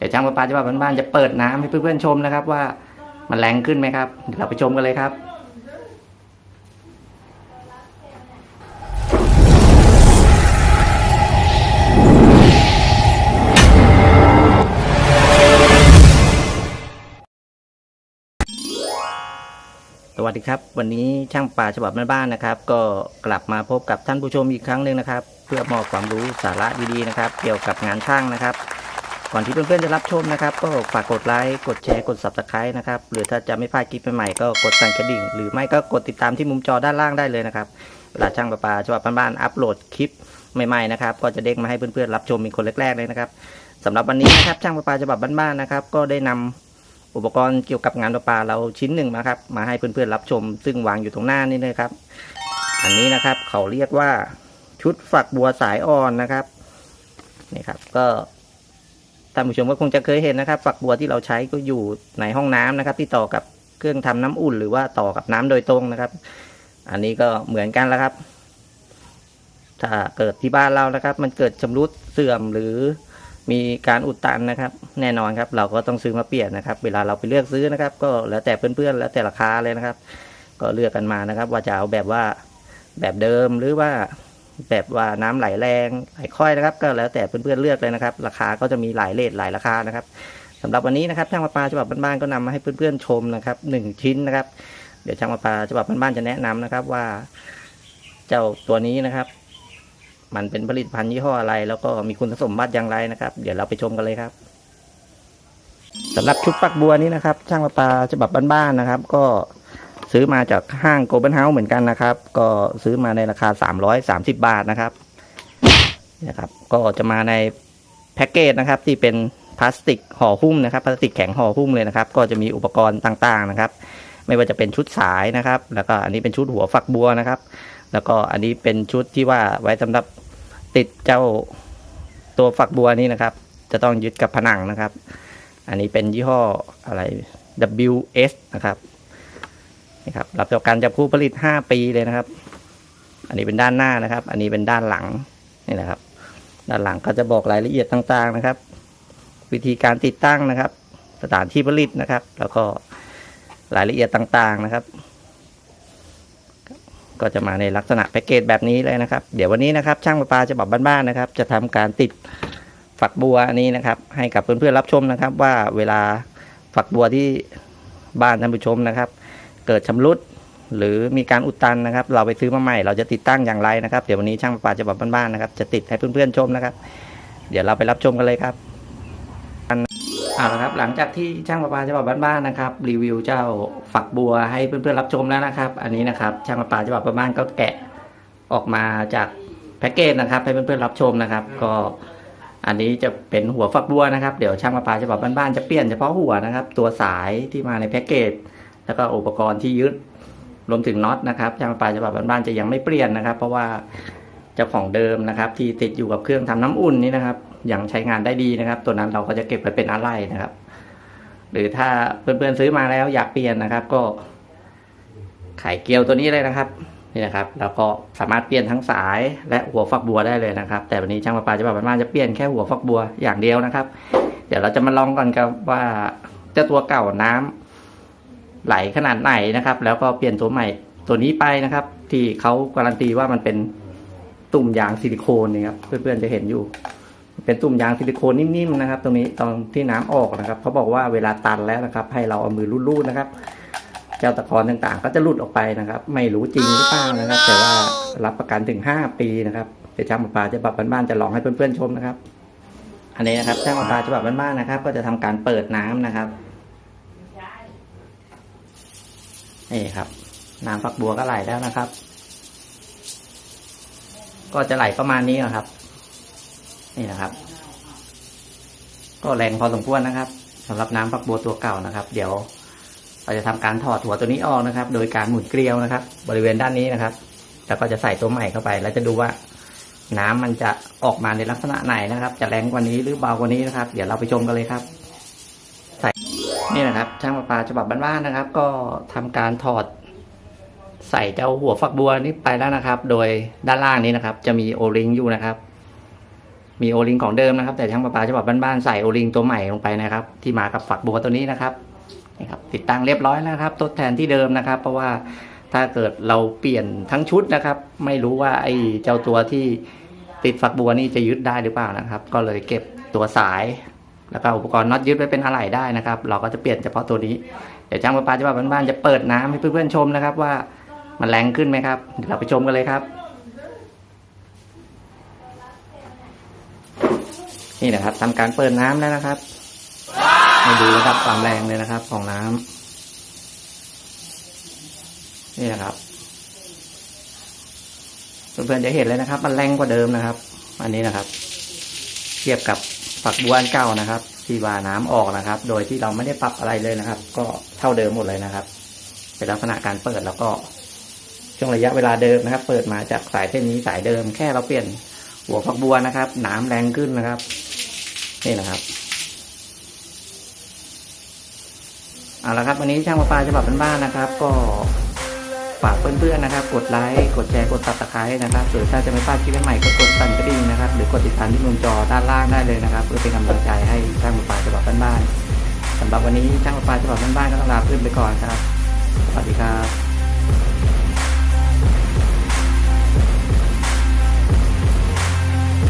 เดี๋ยวช่างประปาฉบับบ้านๆจะเปิดน้ำให้เพื่อนๆชมนะครับ ว่ามันแรงขึ้นไหมครับเดี๋ยวเราไปชมกันเลยครับสวัสดีครับวันนี้ช่างป่าฉบับแม่บ้านนะครับ ก็กลับมาพบกับท่านผู้ชมอีกครั้งหนึ่งนะครับ เพื่อมอบความรู้สาระดีๆนะครับ เกี่ยวกับงานช่างนะครับ ก่อนที่เพื่อนๆจะรับชมนะครับ ก็ฝากกดไลค์กดแชร์กด subscribe นะครับหรือถ้าจะไม่พลาดคลิปใหม่ๆก็กดสั่นกระดิ่ง หรือไม่ก็กดติดตามที่มุมจอด้านล่างได้เลยนะครับเวลาช่างประปาฉบับบ้านๆอัปโหลดคลิปใหม่ๆนะครับก็จะเด้งมาให้เพื่อนๆรับชมเป็นคนแรกๆเลยนะครับสำหรับวันนี้นะครับช่างประปาฉบับบ้านๆนะครับ ก็ได้นำอุปกรณ์เกี่ยวกับงานประปาเราชิ้นหนึ่งนะครับมาให้เพื่อนๆรับชม ซึ่งวางอยู่ตรงหน้านี่นะครับ อันนี้นะครับเขาเรียกว่าชุดฝักบัวสายอ่อนนะครับนี่ครับ ก็ ท่านผู้ชมก็คงจะเคยเห็นนะครับ ฝักบัวที่เราใช้ก็อยู่ในห้องน้ำนะครับ ที่ต่อกับเครื่องทำน้ำอุ่น หรือว่าต่อกับน้ำโดยตรงนะครับ อันนี้ก็เหมือนกันแล้วครับ ถ้าเกิดที่บ้านเรานะครับ มันเกิดชำรุดเสื่อมหรือมีการอุดตันนะครับ แน่นอนครับ เราก็ต้องซื้อมาเปลี่ยนนะครับ เวลาเราไปเลือกซื้อนะครับ ก็แล้วแต่เพื่อนๆแล้วแต่ราคาเลยนะครับ ก็เลือกกันมานะครับ ว่าจะเอาแบบว่าแบบเดิมหรือว่า แบบว่าน้ำไหลแรงไหลค่อยนะครับ ก็แล้วแต่เพื่อนๆเลือกเลยนะครับ ราคาก็จะมีหลายเลทหลายราคานะครับสำหรับวันนี้นะครับช่างประปาฉบับบ้านๆก็นำมาให้เพื่อนๆชมนะครับหนึ่งชิ้นนะครับ เดี๋ยวช่างประปาฉบับบ้านๆจะแนะนำนะครับว่า เจ้าตัวนี้นะครับ มันเป็นผลิตภัณฑ์ยี่ห้ออะไร แล้วก็มีคุณสมบัติอย่างไรนะครับ เดี๋ยวเราไปชมกันเลยครับสำหรับชุดปักบัวนี้นะครับ ช่างประปาฉบับบ้านๆนะครับ ก็ ซื้อมาจากห้างโกลบอลเฮาส์เหมือนกันนะครับ ก็ซื้อมาในราคา 330 บาทนะครับนะครับก็จะมาในแพ็กเกจนะครับที่เป็นพลาสติกห่อหุ้มนะครับพลาสติกแข็งห่อหุ้มเลยนะครับ ก็จะมีอุปกรณ์ต่างๆนะครับ ไม่ว่าจะเป็นชุดสายนะครับ แล้วก็อันนี้เป็นชุดหัวฝักบัวนะครับ แล้วก็อันนี้เป็นชุดที่ว่าไว้สำหรับติดเจ้าตัวฝักบัวนี้นะครับ จะต้องยึดกับผนังนะครับ อันนี้เป็นยี่ห้ออะไร WS นะครับ นี่ครับรับประกันจากผู้ผลิต 5 ปีเลยนะครับ อันนี้เป็นด้านหน้านะครับ อันนี้เป็นด้านหลังนี่นะครับ ด้านหลังก็จะบอกรายละเอียดต่างๆนะครับ วิธีการติดตั้งนะครับ สถานที่ผลิตนะครับ แล้วก็รายละเอียดต่างๆนะครับ ก็จะมาในลักษณะแพ็กเกจแบบนี้เลยนะครับ เดี๋ยววันนี้นะครับ ช่างประปาจะบอกบ้านๆนะครับ จะทำการติดฝักบัวอันนี้นะครับ ให้กับเพื่อนๆรับชมนะครับ ว่าเวลาฝักบัวที่บ้านท่านผู้ชมนะครับ เกิดชำรุด หรือมีการอุดตันนะครับ เราไปซื้อมาใหม่ เราจะติดตั้งอย่างไรนะครับ เดี๋ยววันนี้ช่างประปาจะบอกบ้านๆนะครับ จะติดให้เพื่อนๆชมนะครับ เดี๋ยวเราไปรับชมกันเลยครับเอาละครับหลังจากที่ช่างประปาฉบับบ้านๆนะครับ รีวิวเจ้าฝักบัวให้เพื่อนๆรับชมแล้วนะครับ อันนี้นะครับช่างประปาฉบับบ้านๆก็แกะออกมาจากแพ็กเกจนะครับ ให้เพื่อนๆรับชมนะครับ ก็อันนี้จะเป็นหัวฝักบัวนะครับ เดี๋ยวช่างประปาฉบับบ้านๆจะเปลี่ยนเฉพาะหัวนะครับ ตัวสายที่มาในแพ็กเกจ แล้วก็อุปกรณ์ที่ยึดรวมถึงน็อตนะครับช่างประปาฉบับบ้านๆจะยังไม่เปลี่ยนนะครับ เพราะว่าเจ้าของเดิมนะครับ ที่ติดอยู่กับเครื่องทำน้ำอุ่นนี่นะครับยังใช้งานได้ดีนะครับ ตัวนั้นเราก็จะเก็บไว้เป็นอะไรนะครับ หรือถ้าเพื่อนๆซื้อมาแล้วอยากเปลี่ยนนะครับ ก็ไขเกลียวตัวนี้เลยนะครับนี่นะครับแล้วก็สามารถเปลี่ยนทั้งสายและหัวฝักบัวได้เลยนะครับ แต่วันนี้ช่างประปาจะบอกบ้านๆจะเปลี่ยนแค่หัวฝักบัวอย่างเดียวนะครับ เดี๋ยวเราจะมาลองกันกับว่าเจ้าตัวเก่าน้ำ ไหลขนาดไหนนะครับ แล้วก็เปลี่ยนตัวใหม่ตัวนี้ไปนะครับ ที่เขาการันตีว่ามันเป็นตุ่มยางซิลิโคนนี่ครับเพื่อนๆจะเห็นอยู่ เป็นตุ่มยางซิลิโคนนิ่มๆนะครับ ตรงนี้ตอนที่น้ำออกนะครับเขาบอกว่าเวลาตันแล้วนะครับ ให้เราเอามือรูดๆนะครับ เจ้าตะกอนต่างๆ ก็จะหลุดออกไปนะครับ ไม่รู้จริงหรือเปล่านะครับ แต่ว่ารับประกันถึง 5 ปีนะครับเดี๋ยวช่างประปาจะแบบบ้านๆจะลองให้เพื่อนๆชมนะครับ อันนี้นะครับช่างประปาจะแบบบ้านๆนะครับ ก็จะทำการเปิดน้ำนะครับ นี่ครับ น้ำฝักบัวก็ไหลแล้วนะครับ ก็จะไหลประมาณนี้นะครับ นี่นะครับ ก็แรงพอสมควรนะครับสำหรับน้ำฝักบัวตัวเก่านะครับ เดี๋ยวเราจะทำการถอดหัวตัวนี้ออกนะครับ โดยการหมุนเกลียวนะครับ บริเวณด้านนี้นะครับ แล้วก็จะใส่ตัวใหม่เข้าไป แล้วจะดูว่าน้ำมันจะออกมาในลักษณะไหนนะครับ จะแรงกว่านี้หรือเบากว่านี้นะครับ เดี๋ยวเราไปชมกันเลยครับ นี่นะครับ ช่างประปาฉบับบ้านๆนะครับ ก็ทำการถอด ใส่เจ้าหัวฝักบัวนี้ไปแล้วนะครับ โดยด้านล่างนี้นะครับ จะมีโอลิงอยู่นะครับ มีโอลิงของเดิมนะครับ แต่ช่างประปาฉบับบ้านๆใส่โอลิงตัวใหม่ลงไปนะครับ ที่มากับฝักบัวตัวนี้นะครับนี่ครับ ติดตั้งเรียบร้อยแล้วครับทดแทนที่เดิมนะครับ เพราะว่าถ้าเกิดเราเปลี่ยนทั้งชุดนะครับ ไม่รู้ว่าไอ้เจ้าตัวที่ติดฝักบัวนี่จะยึดได้หรือเปล่านะครับ ก็เลยเก็บตัวสาย แล้วก็อุปกรณ์น็อตยึดไว้เป็นอะไหล่ได้นะครับ เราก็จะเปลี่ยนเฉพาะตัวนี้ เดี๋ยวจ้างประปาฉบับบ้านๆจะเปิดน้ำให้เพื่อนๆชมนะครับ ว่ามันแรงขึ้นไหมครับเดี๋ยวเราไปชมกันเลยครับ นี่นะครับทำการเปิดน้ำแล้วนะครับให้ดูระดับความแรงเลยนะครับ ของน้ำนี่นะครับเพื่อนๆจะเห็นเลยนะครับ มันแรงกว่าเดิมนะครับ อันนี้นะครับ เทียบกับ ฝักบัวอันเก่านะครับ ที่ว่าน้ำออกนะครับ โดยที่เราไม่ได้ปรับอะไรเลยนะครับ ก็เท่าเดิมหมดเลยนะครับ เป็นลักษณะการเปิดแล้วก็ช่วงระยะเวลาเดิมนะครับ เปิดมาจากสายเส้นนี้สายเดิมแค่เราเปลี่ยนหัวฝักบัวนะครับ น้ำแรงขึ้นนะครับ นี่นะครับเอาละครับวันนี้ช่างประปาฉบับบ้านๆนะครับ ก็ ฝากเพื่อนๆนะครับ กดไลค์ กดแชร์ กดซับสไครต์นะครับหรือถ้าจะไม่พลาดคลิปใหม่ก็กดสั่นกระดิ่งนะครับ หรือกดติดตามที่มุมจอด้านล่างได้เลยนะครับ เพื่อเป็นกำลังใจให้ช่างประปาฉบับบ้านๆสำหรับวันนี้ช่างประปาฉบับบ้านๆก็ต้องลาเพื่อนไปก่อนครับ สวัสดีครับ